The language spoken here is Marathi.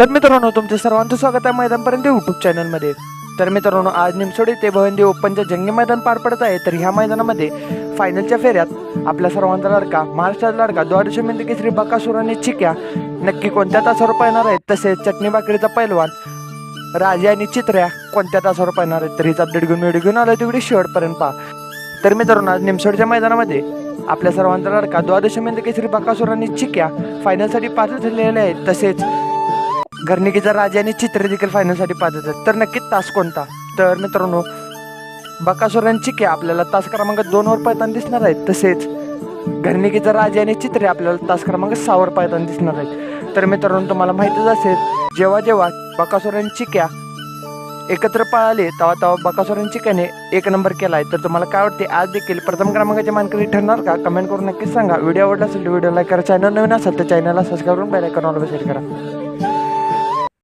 तर मित्रांनो तुमचे सर्वांचं स्वागत आहे मैदानपर्यंत यूट्यूब चॅनलमध्ये तर मित्रांनो आज निमसोडे ते भवंदी ओपनचं जंगी मैदान पार पडत आहे. तर ह्या मैदानामध्ये फायनलच्या फेऱ्यात आपल्या सर्वांचा लडका महाराष्ट्राचा लडका द्वादश मिंद केसरी बकासूर आणि चिक्या नक्की कोणत्या तासावर पाहणार आहेत? तसेच चटणी भाकरीचा पैलवान राजे आणि चित्र्या कोणत्या तासावर पाहणार आहेत? तर हीच अपडेट घेऊन व्हिडिओ घेऊन आलो तेवढी शेवटपर्यंत पहा. तर मित्रांनो आज निमसोडच्या मैदानामध्ये आपल्या सर्वांचा लडका द्वादश मिंद केसरी बकासूर आणि चिक्या फायनलसाठी पात्र ठरलेल्या आहेत. तसेच घरनिकीचा राजा आणि चित्र देखील फायनलसाठी पाहत आहेत तर नक्कीच तास कोणता? तर मित्रांनो बकासूर आणि चिके आपल्याला तास क्रमांक दोनवर पाहताना दिसणार आहेत. तसेच घरनिकीचा राजा आणि चित्रे आपल्याला तास क्रमांक सहावर पाहताना दिसणार आहेत. तर मित्रांनो तुम्हाला माहितीच असेल जेव्हा जेव्हा बकासूर आणि चिक्या एकत्र पळाले तेव्हा तेव्हा बकासूर आणि चिक्याने एक नंबर केला आहे तर तुम्हाला काय वाटते? आज देखील प्रथम क्रमांकाचे मानकरी ठरणार का? कमेंट करून नक्कीच सांगा. व्हिडिओ आवडला असेल तर व्हिडिओ लाईक करा. चॅनल नवीन असेल तर चॅनलला सबस्क्राईब करून बेल आयकॉनवर ऑल करा.